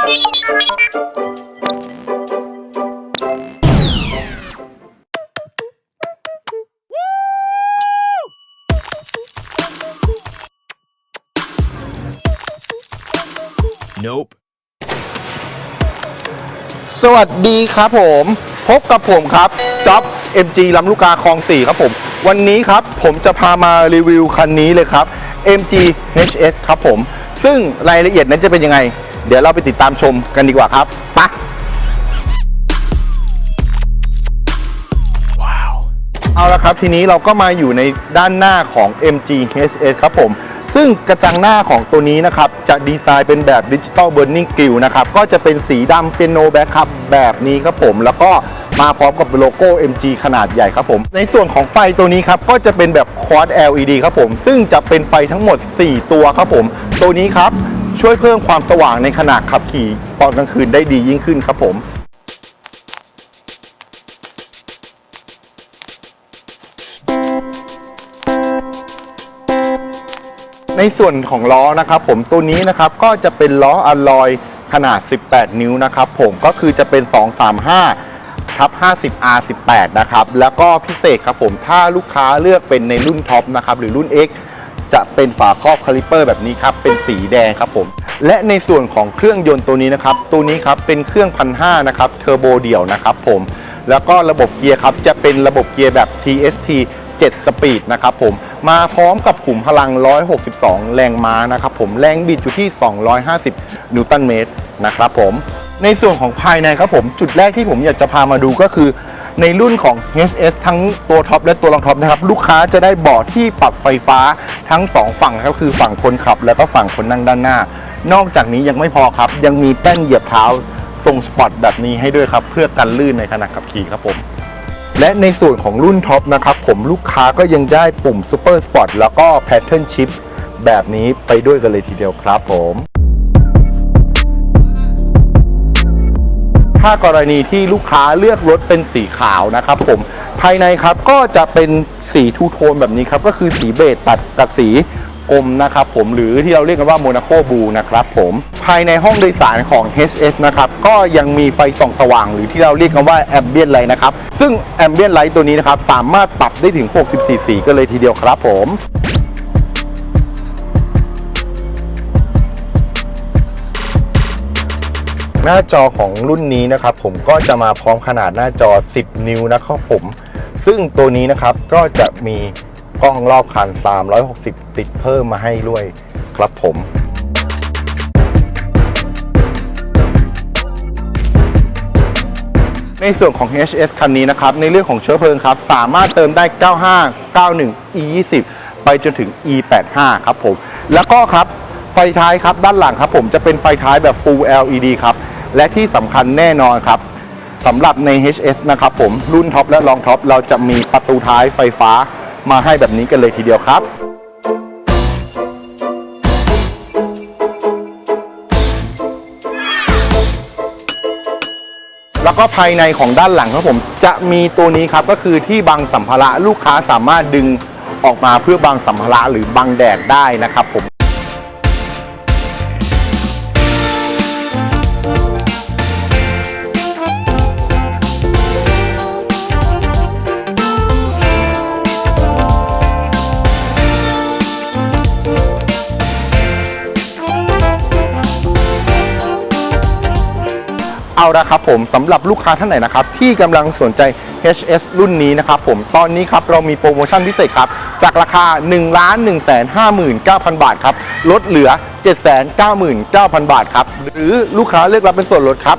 Nope. สวัสดีครับผม พบกับผมครับจ็อบ MG ลำลูกกาคลอง4ครับผม วันนี้ครับผมจะพามารีวิวคันนี้เลยครับ MG HS ครับผม ซึ่งรายละเอียดนั้นจะเป็นยังไง เดี๋ยวเราไปติดตามชมกันดีกว่าครับไปะ Wow. เอาละครับ ทีนี้เราก็มาอยู่ในด้านหน้าของ MG HS ครับผม ซึ่งกระจังหน้าของตัวนี้นะครับ จะดีไซน์เป็นแบบดิจิตอลเบ r ร์ i ิ g งก l ิ e นะครับ ก็จะเป็นสีดำเป็นโนแบ็คครับแบบนี้ครับผม แล้วก็มาพร้อมกับโลโก้ MG ขนาดใหญ่ครับผม ในส่วนของไฟตัวนี้ครับ ก็จะเป็นแบบคอร์ด LED ครับผม ซึ่งจะเป็นไฟทั้งหมด 4 ตัวครับผม ตัวนี้ครับ ช่วยเพิ่มความสว่างในขณะขับขี่ตอนกลางคืนได้ดียิ่งขึ้นครับผมในส่วนของล้อนะครับผมตัวนี้นะครับก็จะเป็นล้ออะลอยขนาด 18 นิ้วนะครับผมก็คือจะเป็น 235ทับ50 R18 นะครับแล้วก็พิเศษครับผมถ้าลูกค้าเลือกเป็นในรุ่นท็อปนะครับหรือรุ่น X จะเป็นฝาครอบคาลิเปอร์แบบนี้ครับ เป็นสีแดงครับผม และในส่วนของเครื่องยนต์ตัวนี้นะครับ ตัวนี้ครับเป็นเครื่องพันห้านะครับ เทอร์โบเดี่ยวนะครับผม แล้วก็ระบบเกียร์ครับ จะเป็นระบบเกียร์แบบ TST 7 สปีดนะครับผม มาพร้อมกับขุมพลัง 162 แรงม้านะครับผม แรงบิดอยู่ที่ 250 นิวตันเมตรนะครับผม ในส่วนของภายในครับผม จุดแรกที่ผมอยากจะพามาดูก็คือในรุ่นของ HS ทั้งตัวท็อปและตัวรองท็อปนะครับ ลูกค้าจะได้เบาะที่ปรับไฟฟ้า ทั้ง 2 ฝั่งครับคือฝั่งคนขับ แล้วก็ฝั่งคนนั่งด้านหน้า นอกจากนี้ยังไม่พอครับ ยังมีแป้นเหยียบเท้าทรงสปอร์ตแบบนี้ให้ด้วยครับ เพื่อกันลื่นในขณะขับขี่ครับผมและในส่วนของรุ่นท็อปนะครับผมลูกค้าก็ยังได้ปุ่ม Super Sport แล้วก็ Pattern Shift แบบนี้ไปด้วยกันเลยทีเดียวครับผม ถ้ากรณีที่ลูกค้าเลือกรถเป็นสีขาวนะครับผมภายในครับก็จะเป็นสีทูโทนแบบนี้ครับก็คือสีเบจตัดกับสีกรมนะครับผมหรือที่เราเรียกกันว่าโมนาโคบูนะครับผมภายในห้องโดยสารของ HS นะครับก็ยังมีไฟส่องสว่าง หรือที่เราเรียกกันว่าแอมเบียนไลท์นะครับซึ่งแอมเบียนไลท์ตัวนี้นะครับสามารถปรับได้ถึง 64 สีกันเลยทีเดียวครับผม หน้าจอของรุ่นนี้นะครับผมก็จะมาพร้อมขนาดหน้าจอ 10 นิ้วนะครับผม ซึ่งตัวนี้นะครับก็จะมีกล้องรอบคัน 360 ติดเพิ่มมาให้ด้วยครับผมในส่วนของ HS คันนี้นะครับ ในเรื่องของเชื้อเพลิงครับ สามารถเติมได้ 95 91 E20 ไปจนถึง E85 ครับผม แล้วก็ครับ ไฟท้ายครับ ด้านหลังครับผมจะเป็นไฟท้ายแบบ Full LED ครับ และที่สำคัญแน่นอนครับสำหรับใน HS นะครับผมรุ่นท็อปและรองท็อปเราจะมีประตูท้ายไฟฟ้ามาให้แบบนี้กันเลยทีเดียวครับแล้วก็ภายในของด้านหลังครับผมจะมีตัวนี้ครับก็คือที่บังสัมภาระลูกค้าสามารถดึงออกมาเพื่อบังสัมภาระหรือบังแดดได้นะครับผม เอาละครับผมสำหรับลูกค้าท่านไหนนะครับที่กำลังสนใจ HS รุ่นนี้นะครับผมตอนนี้ครับเรามีโปรโมชั่นพิเศษครับ จากราคา 1 1 5 9 0 0 0 บาทครับ ลดเหลือ 799,000 บาทครับ หรือลูกค้าเลือกรับเป็นส่วนลดครับ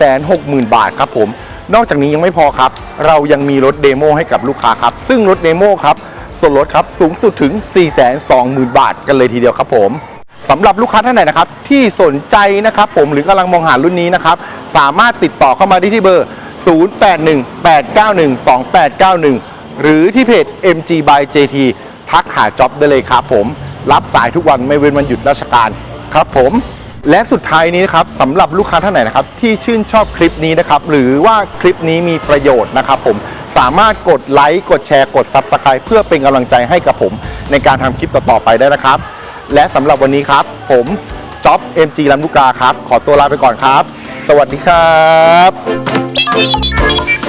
360,000 บาทครับผม นอกจากนี้ยังไม่พอครับ เรายังมีรถเดโมให้กับลูกค้าครับ ซึ่งรถเดโมครับส่วนลดครับสูงสุดถึง 420,000 บาทกันเลยทีเดียวครับผม สำหรับลูกค้าท่านไหนนะครับที่สนใจนะครับผมหรือกำลังมองหารุ่นนี้นะครับสามารถติดต่อเข้ามาได้ที่เบอร์ 0818912891 หรือที่เพจ MG by JT ทักหาจ็อบได้เลยครับผมรับสายทุกวันไม่เว้นวันหยุดราชการครับผมและสุดท้ายนี้นะครับสำหรับลูกค้าท่านไหนนะครับที่ชื่นชอบคลิปนี้นะครับหรือว่าคลิปนี้มีประโยชน์นะครับผมสามารถกดไลค์กดแชร์กด Subscribe เพื่อเป็นกำลังใจให้กับผม ในการทำคลิปต่อๆไปได้นะครับ และสำหรับวันนี้ครับ ผมจ็อบ MG ลำลูกกาครับ ขอตัวลาไปก่อนครับ สวัสดีครับ